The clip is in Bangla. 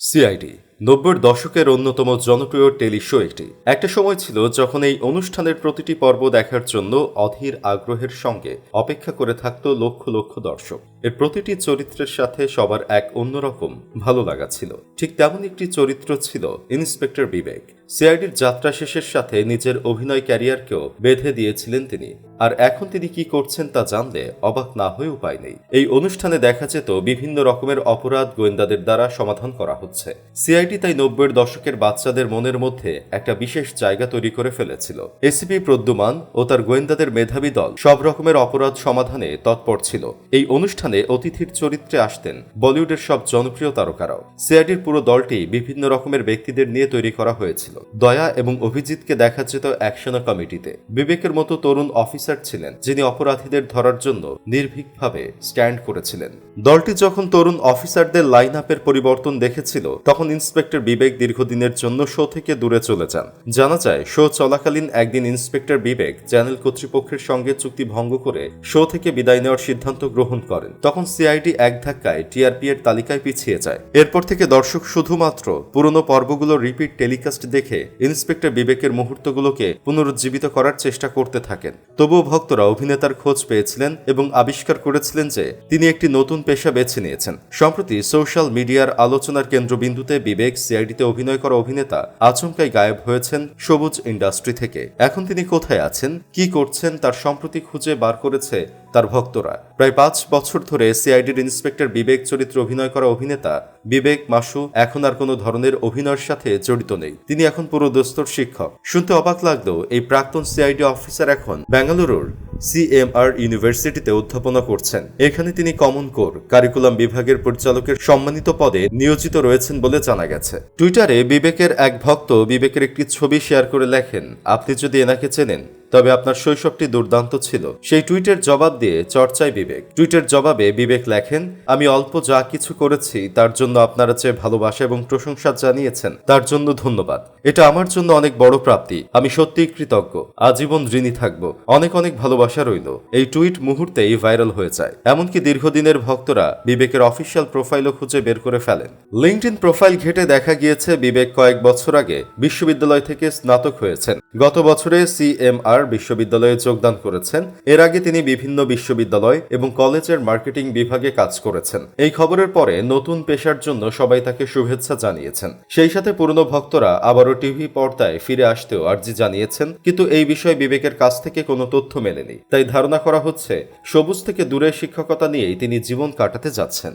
সিআইডি। নব্বইয়ের দশকের অন্যতম জনপ্রিয় টেলি শো একটি। একটা সময় ছিল যখন এই অনুষ্ঠানের প্রতিটি পর্ব দেখার জন্য অধীর আগ্রহের সঙ্গে অপেক্ষা করে থাকত লক্ষ লক্ষ দর্শক। এর প্রতিটি চরিত্রের সাথে সবার এক অন্যরকম ভালো লাগা ছিল। ঠিক তেমন একটি চরিত্র ছিল ইন্সপেক্টর বিবেক। সিআইডির যাত্রা শেষের সাথে নিজের অভিনয় ক্যারিয়ারকেও বেঁধে দিয়েছিলেন তিনি। আর এখন তিনি কি করছেন তা জানলে অবাক না হয়ে উপায় নেই। এই অনুষ্ঠানে দেখা যেত বিভিন্ন রকমের অপরাধ গোয়েন্দাদের দ্বারা সমাধান করা হচ্ছে। সিআইডি তাই নব্বইয়ের দশকের বাচ্চাদের মনের মধ্যে একটা বিশেষ জায়গা তৈরি করে ফেলেছিল। এসিপি প্রদ্যুমান ও তার গোয়েন্দাদের মেধাবী দল সব রকমের অপরাধ সমাধানে তৎপর ছিল। এই অনুষ্ঠানে অতিথির চরিত্রে আসতেন বলিউডের সব জনপ্রিয় তারকারাও। সিআইডির পুরো দলটি বিভিন্ন রকমের ব্যক্তিদের নিয়ে তৈরি করা হয়েছিল। দয়া এবং অভিজিৎকে দেখা যেত অ্যাকশনা কমিটিতে বিবেকের মতো তরুণ অফিসার ছিলেন যিনি অপরাধীদের ধরার জন্য নির্ভীকভাবে স্ট্যান্ড করেছিলেন। দলটি যখন তরুণ অফিসারদের লাইন আপের পরিবর্তন দেখেছিল, তখন ইন্সপেক্টর বিবেক দীর্ঘদিনের জন্য শো থেকে দূরে চলে যান। জানা যায়, শো চলাকালীন একদিন ইন্সপেক্টর বিবেক চ্যানেল কর্তৃপক্ষের সঙ্গে চুক্তি ভঙ্গ করে শো থেকে বিদায় নেওয়ার সিদ্ধান্ত গ্রহণ করেন। তখন সিআইডি এক ধাক্কায় টিআরপি এর তালিকায় পিছিয়ে যায়। এরপর থেকে দর্শক শুধুমাত্র পুরনো পর্বগুলো রিপিট টেলিকাস্ট দেখে ইন্সপেক্টর বিবেকের মুহূর্তগুলোকে পুনরুজ্জীবিত করার চেষ্টা করতে থাকেন। তবুও ভক্তরা অভিনেতার খোঁজ পেয়েছিলেন এবং আবিষ্কার করেছিলেন যে তিনি একটি নতুন পেশা বেছে নিয়েছেন। সম্প্রতি সোশ্যাল মিডিয়ার আলোচনার কেন্দ্রবিন্দুতে বিবেক সিআইডিতে অভিনয় করা অভিনেতা আচমকাই গায়েব হয়েছেন সবুজ ইন্ডাস্ট্রি থেকে। এখন তিনি কোথায় আছেন, কি করছেন তার সম্প্রতি খুঁজে বার করেছে তার ভক্তরা। প্রায় পাঁচ বছর ধরে সিআইডির ইন্সপেক্টর বিবেক চরিত্রে অভিনয় করা অভিনেতা বিবেক মাসু এখন আর কোনো ধরনের অভিনয়ের সাথে জড়িত নেই। তিনি এখন পুরো দস্তর শিক্ষক। শুনতে অবাক লাগলেও এই প্রাক্তন সিআইডি অফিসার এখন বেঙ্গালুরুর সিএমআর ইউনিভার্সিটিতে অধ্যাপনা করছেন। এখানে তিনি কমন কোর, কারিকুলাম বিভাগের পরিচালকের সম্মানিত পদে নিয়োজিত রয়েছেন বলে জানা গেছে। টুইটারে বিবেকের এক ভক্ত বিবেকের একটি ছবি শেয়ার করে লেখেন, আপনি যদি এনাকে চেনেন তবে আপনার শৈশবটি দুর্দান্ত ছিল। সেই টুইটের জবাব দিয়ে চর্চায় বিবেক। টুইটের জবাবে বিবেক লেখেন, আমি অল্প যা কিছু করেছি, তার জন্য আপনারা চেয়ে ভালোবাসা এবং প্রশংসা জানিয়েছেন। তার জন্য ধন্যবাদ। এটা আমার জন্য অনেক বড় প্রাপ্তি। আমি সত্যিই কৃতজ্ঞ। আজীবন ঋণী থাকব। অনেক অনেক ভালোবাসা রইল। এই টুইট মুহূর্তেই ভাইরাল হয়ে যায়। এমনকি দীর্ঘদিনের ভক্তরা বিবেকের অফিসিয়াল প্রোফাইলও খুঁজে বের করে ফেলেন। লিঙ্কড প্রোফাইল ঘেটে দেখা গিয়েছে বিবেক কয়েক বছর আগে বিশ্ববিদ্যালয় থেকে স্নাতক হয়েছেন। গত বছরে সিএমআর বিশ্ববিদ্যালয়ে যোগদান করেছেন। এর আগে তিনি বিভিন্ন বিশ্ববিদ্যালয় এবং কলেজের মার্কেটিং বিভাগে কাজ করেছেন। এই খবরের পরে নতুন পেশার জন্য সবাই তাকে শুভেচ্ছা জানিয়েছেন। সেই সাথে পুরনো ভক্তরা আবারও টিভি পর্দায় ফিরে আসতেও আর্জি জানিয়েছেন, কিন্তু এই বিষয়ে বিবেকের কাছ থেকে কোনো তথ্য মেলেনি। তাই ধারণা করা হচ্ছে, সবুজ থেকে দূরে শিক্ষকতা নিয়েই তিনি জীবন কাটাতে যাচ্ছেন।